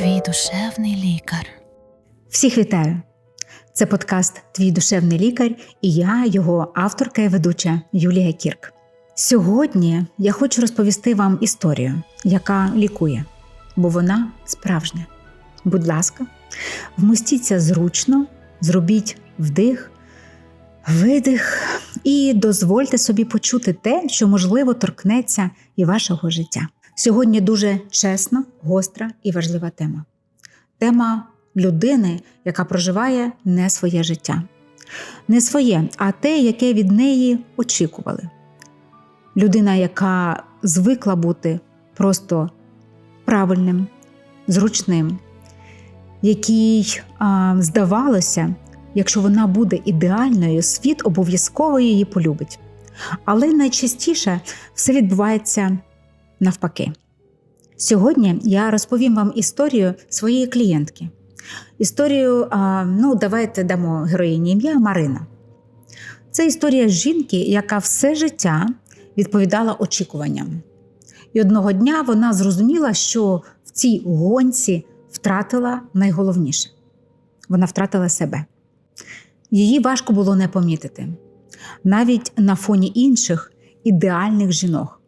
твій душевний лікар. Всіх вітаю! Це подкаст Твій душевний лікар і я, його авторка і ведуча Юлія Кірк. Сьогодні я хочу розповісти вам історію, яка лікує, бо вона справжня. Будь ласка, вмостіться зручно, зробіть вдих, видих і дозвольте собі почути те, що можливо торкнеться і вашого життя. Сьогодні дуже чесна, гостра і важлива тема. Тема людини, яка проживає не своє життя. Не своє, а те, яке від неї очікували. Людина, яка звикла бути просто правильним, зручним, якій а, здавалося, якщо вона буде ідеальною, світ обов'язково її полюбить. Але найчастіше все відбувається навпаки. Сьогодні я розповім вам історію своєї клієнтки. Історію, ну, давайте дамо героїні ім'я Марина. Це історія жінки, яка все життя відповідала очікуванням. І одного дня вона зрозуміла, що в цій гонці втратила найголовніше вона втратила себе. Її важко було не помітити, навіть на фоні інших ідеальних жінок.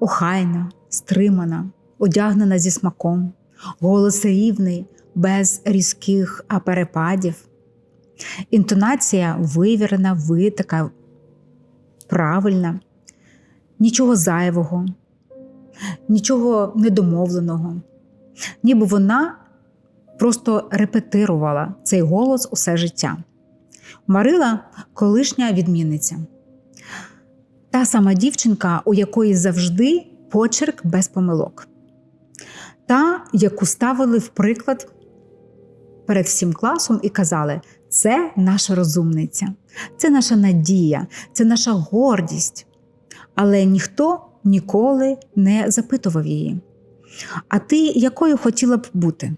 Охайна, стримана, одягнена зі смаком, голос рівний, без різких перепадів. Інтонація вивірена, витика, правильна, нічого зайвого, нічого недомовленого. Ніби вона просто репетирувала цей голос усе життя. Марила колишня відмінниця. Та сама дівчинка, у якої завжди почерк без помилок. Та, яку ставили в приклад перед всім класом і казали: це наша розумниця, це наша надія, це наша гордість. Але ніхто ніколи не запитував її. А ти якою хотіла б бути?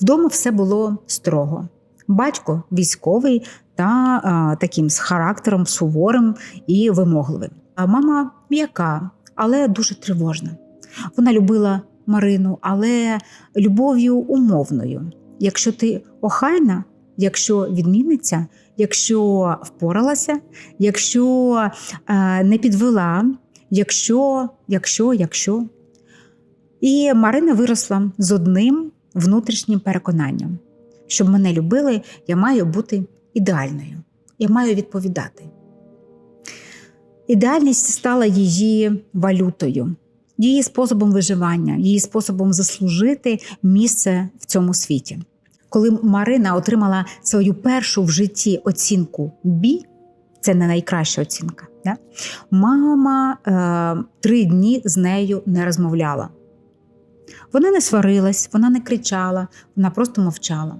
Вдома все було строго. Батько військовий та а, таким з характером суворим і вимогливим. А мама м'яка, але дуже тривожна. Вона любила Марину, але любов'ю умовною. Якщо ти охайна, якщо відмінниця, якщо впоралася, якщо е, не підвела, якщо, якщо, якщо. І Марина виросла з одним внутрішнім переконанням. Щоб мене любили, я маю бути ідеальною, я маю відповідати. Ідеальність стала її валютою, її способом виживання, її способом заслужити місце в цьому світі. Коли Марина отримала свою першу в житті оцінку Бі, це не найкраща оцінка, да? мама е, три дні з нею не розмовляла. Вона не сварилась, вона не кричала, вона просто мовчала.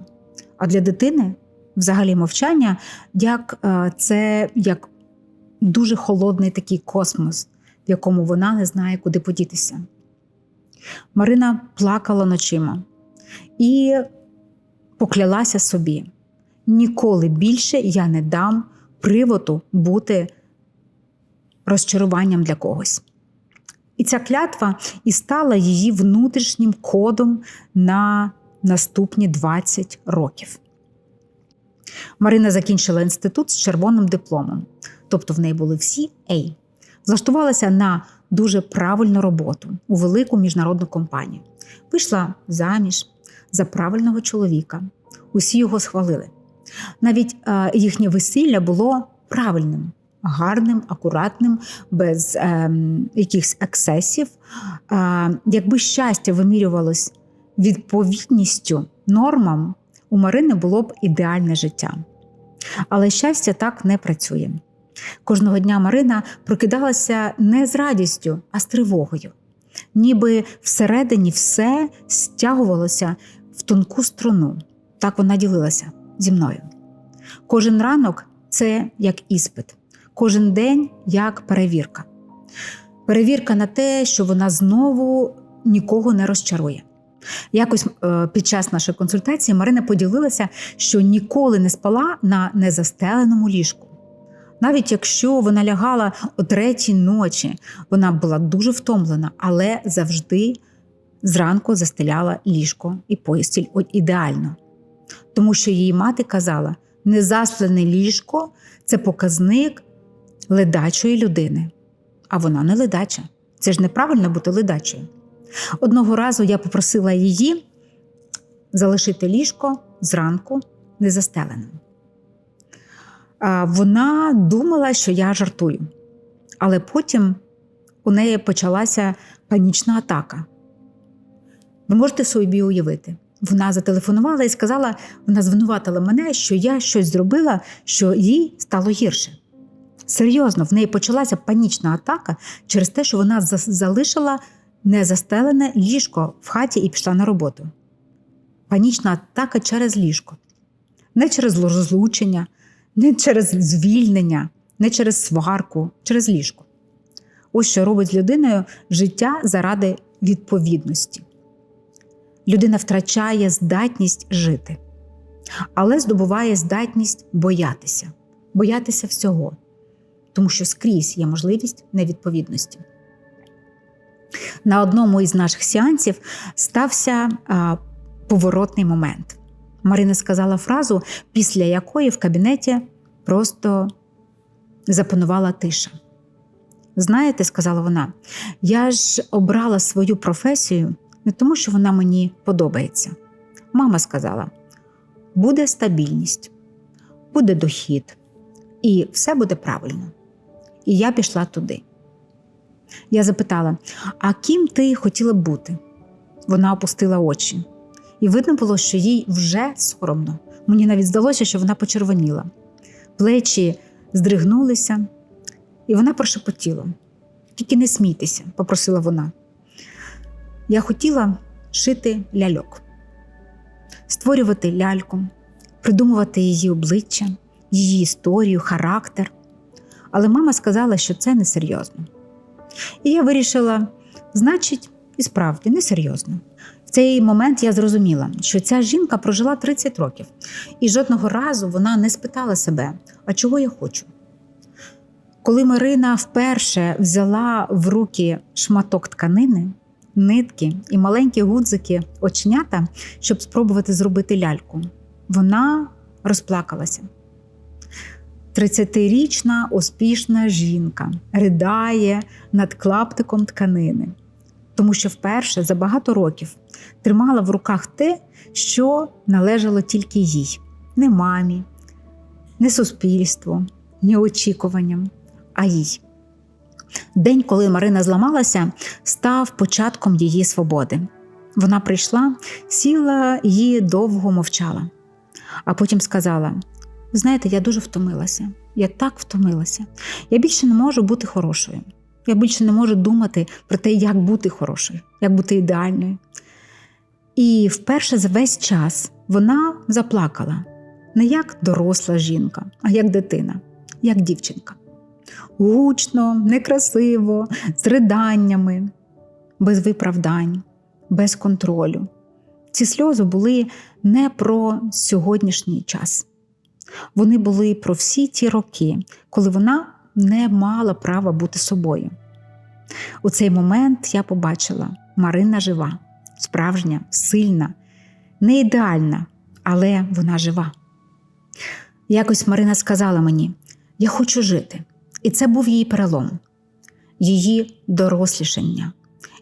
А для дитини взагалі мовчання як е, це як дуже холодний такий космос, в якому вона не знає, куди подітися. Марина плакала ночима і поклялася собі: ніколи більше я не дам приводу бути розчаруванням для когось. І ця клятва і стала її внутрішнім кодом на наступні 20 років. Марина закінчила інститут з червоним дипломом, тобто в неї були всі «Ей». Влаштувалася на дуже правильну роботу у велику міжнародну компанію. Вийшла заміж за правильного чоловіка. Усі його схвалили. Навіть е, їхнє весілля було правильним, гарним, акуратним, без е, якихось ексесів. Е, якби щастя вимірювалось відповідністю нормам, у Марини було б ідеальне життя. Але щастя так не працює. Кожного дня Марина прокидалася не з радістю, а з тривогою. Ніби всередині все стягувалося в тонку струну. Так вона ділилася зі мною. Кожен ранок це як іспит, кожен день як перевірка. Перевірка на те, що вона знову нікого не розчарує. Якось е, під час нашої консультації Марина поділилася, що ніколи не спала на незастеленому ліжку. Навіть якщо вона лягала о третій ночі, вона була дуже втомлена, але завжди зранку застеляла ліжко і постіль ідеально. Тому що її мати казала: незаслене ліжко це показник ледачої людини. А вона не ледача. Це ж неправильно бути ледачою. Одного разу я попросила її залишити ліжко зранку незастеленим. Вона думала, що я жартую, але потім у неї почалася панічна атака. Ви можете собі уявити. Вона зателефонувала і сказала, вона звинуватила мене, що я щось зробила, що їй стало гірше. Серйозно, в неї почалася панічна атака через те, що вона залишила незастелене ліжко в хаті і пішла на роботу. Панічна атака через ліжко. Не через розлучення, не через звільнення, не через сварку, через ліжко. Ось що робить з людиною життя заради відповідності. Людина втрачає здатність жити, але здобуває здатність боятися, боятися всього, тому що скрізь є можливість невідповідності. На одному із наших сеансів стався а, поворотний момент. Марина сказала фразу, після якої в кабінеті просто запанувала тиша. Знаєте, сказала вона, я ж обрала свою професію не тому, що вона мені подобається. Мама сказала: буде стабільність, буде дохід, і все буде правильно. І я пішла туди. Я запитала: а ким ти хотіла б бути? Вона опустила очі, і видно було, що їй вже соромно. Мені навіть здалося, що вона почервоніла. Плечі здригнулися, і вона прошепотіла. Тільки не смійтеся, попросила вона. Я хотіла шити ляльок, створювати ляльку, придумувати її обличчя, її історію, характер. Але мама сказала, що це несерйозно. І я вирішила, значить, і справді несерйозно. В цей момент я зрозуміла, що ця жінка прожила 30 років, і жодного разу вона не спитала себе, а чого я хочу. Коли Марина вперше взяла в руки шматок тканини, нитки і маленькі гудзики очнята, щоб спробувати зробити ляльку, вона розплакалася. 30-річна успішна жінка ридає над клаптиком тканини, тому що вперше за багато років тримала в руках те, що належало тільки їй, не мамі, не суспільству, не очікуванням, а їй. День, коли Марина зламалася, став початком її свободи. Вона прийшла, сіла і довго мовчала, а потім сказала: знаєте, я дуже втомилася. Я так втомилася. Я більше не можу бути хорошою. Я більше не можу думати про те, як бути хорошою, як бути ідеальною. І вперше за весь час вона заплакала не як доросла жінка, а як дитина, як дівчинка. Гучно, некрасиво, з риданнями, без виправдань, без контролю. Ці сльози були не про сьогоднішній час. Вони були про всі ті роки, коли вона не мала права бути собою. У цей момент я побачила Марина жива, справжня, сильна, не ідеальна, але вона жива. Якось Марина сказала мені: Я хочу жити. І це був її перелом, її дорослішання,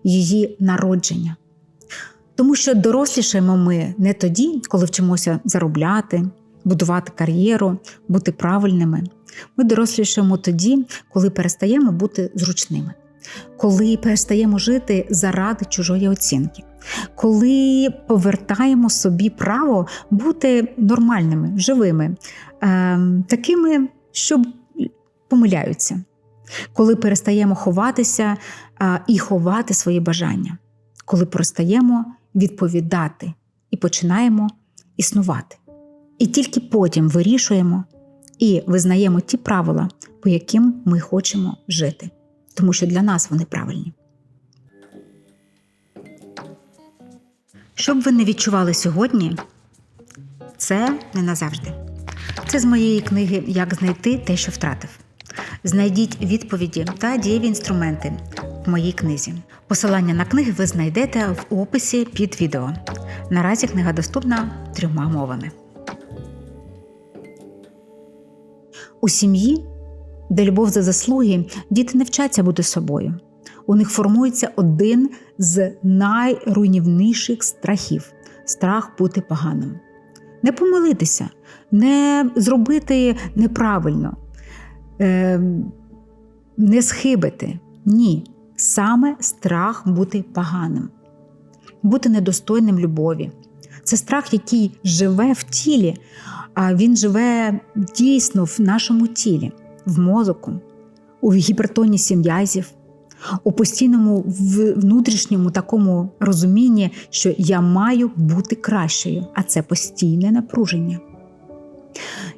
її народження. Тому що дорослішаємо ми не тоді, коли вчимося заробляти, будувати кар'єру, бути правильними. Ми дорослішаємо тоді, коли перестаємо бути зручними, коли перестаємо жити заради чужої оцінки, коли повертаємо собі право бути нормальними, живими, е, такими, що помиляються, коли перестаємо ховатися е, і ховати свої бажання, коли перестаємо відповідати і починаємо існувати. І тільки потім вирішуємо і визнаємо ті правила, по яким ми хочемо жити, тому що для нас вони правильні. Що б ви не відчували сьогодні, це не назавжди. Це з моєї книги Як знайти те, що втратив. Знайдіть відповіді та дієві інструменти в моїй книзі. Посилання на книги ви знайдете в описі під відео. Наразі книга доступна трьома мовами. У сім'ї, де любов за заслуги, діти не вчаться бути собою. У них формується один з найруйнівніших страхів страх бути поганим. Не помилитися, не зробити неправильно, е, не схибити. Ні. Саме страх бути поганим, бути недостойним любові. Це страх, який живе в тілі, а він живе дійсно в нашому тілі, в мозоку, у гіпертонісі м'язів, у постійному внутрішньому такому розумінні, що я маю бути кращою, а це постійне напруження.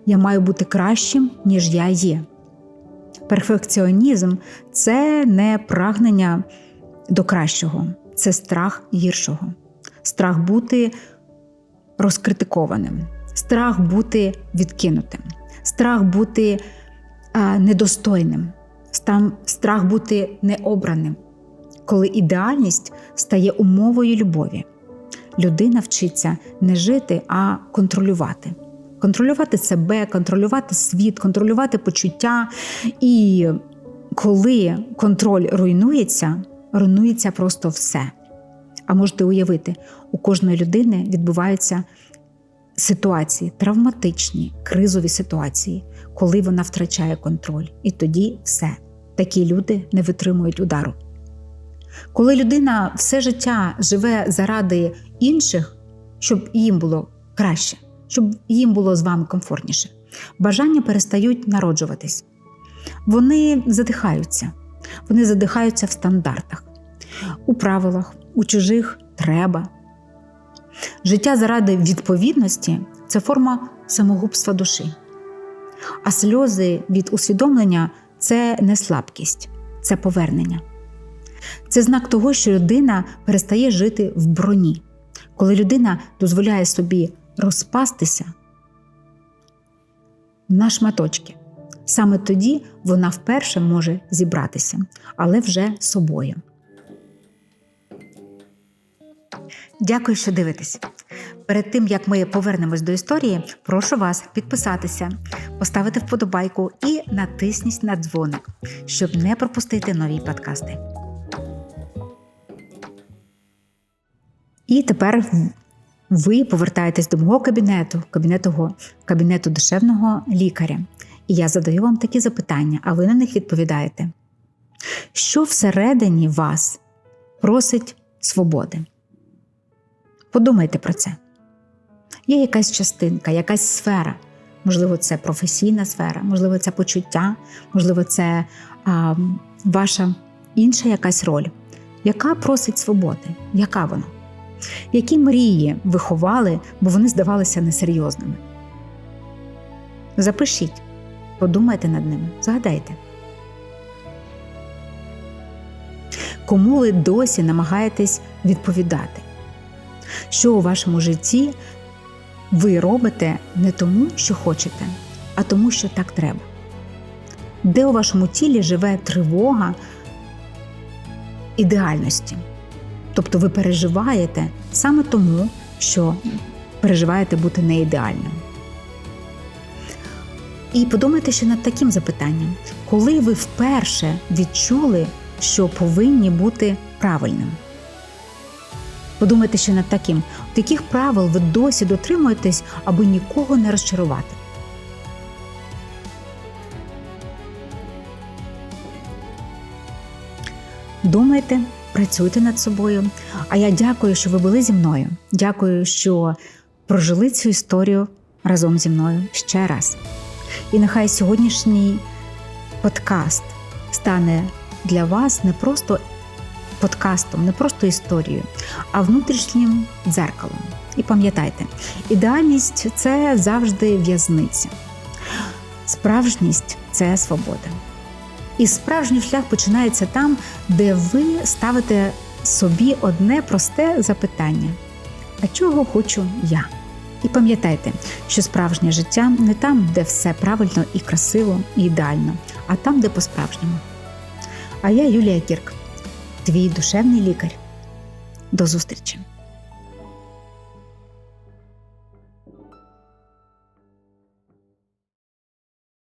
Я маю бути кращим, ніж я є. Перфекціонізм це не прагнення до кращого, це страх гіршого, страх бути розкритикованим, страх бути відкинутим, страх бути а, недостойним, страх бути необраним, коли ідеальність стає умовою любові. Людина вчиться не жити, а контролювати. Контролювати себе, контролювати світ, контролювати почуття. І коли контроль руйнується, руйнується просто все. А можете уявити, у кожної людини відбуваються ситуації, травматичні, кризові ситуації, коли вона втрачає контроль. І тоді все. Такі люди не витримують удару. Коли людина все життя живе заради інших, щоб їм було краще, щоб їм було з вами комфортніше, бажання перестають народжуватись. Вони задихаються, вони задихаються в стандартах, у правилах, у чужих треба. Життя заради відповідності це форма самогубства душі. А сльози від усвідомлення це не слабкість, це повернення. Це знак того, що людина перестає жити в броні. Коли людина дозволяє собі розпастися на шматочки. Саме тоді вона вперше може зібратися, але вже собою. Дякую, що дивитесь. Перед тим як ми повернемось до історії, прошу вас підписатися, поставити вподобайку і натисніть на дзвоник, щоб не пропустити нові подкасти. І тепер ви повертаєтесь до мого кабінету, кабінету, кабінету душевного лікаря. І я задаю вам такі запитання, а ви на них відповідаєте. Що всередині вас просить свободи? Подумайте про це. Є якась частинка, якась сфера. Можливо, це професійна сфера, можливо, це почуття, можливо, це а, ваша інша якась роль, яка просить свободи. Яка вона? Які мрії виховали, бо вони здавалися несерйозними? Запишіть, подумайте над ними, згадайте. Кому ви досі намагаєтесь відповідати? Що у вашому житті ви робите не тому, що хочете, а тому, що так треба? Де у вашому тілі живе тривога ідеальності? Тобто ви переживаєте саме тому, що переживаєте бути неідеальним. І подумайте ще над таким запитанням: коли ви вперше відчули, що повинні бути правильним? Подумайте ще над таким, яких правил ви досі дотримуєтесь, аби нікого не розчарувати. Думайте, працюйте над собою. А я дякую, що ви були зі мною. Дякую, що прожили цю історію разом зі мною ще раз. І нехай сьогоднішній подкаст стане для вас не просто подкастом, не просто історією, а внутрішнім дзеркалом. І пам'ятайте, ідеальність це завжди в'язниця. Справжність це свобода. І справжній шлях починається там, де ви ставите собі одне просте запитання: а чого хочу я? І пам'ятайте, що справжнє життя не там, де все правильно і красиво, і ідеально, а там, де по-справжньому. А я Юлія Кірк. Твій душевний лікар. До зустрічі!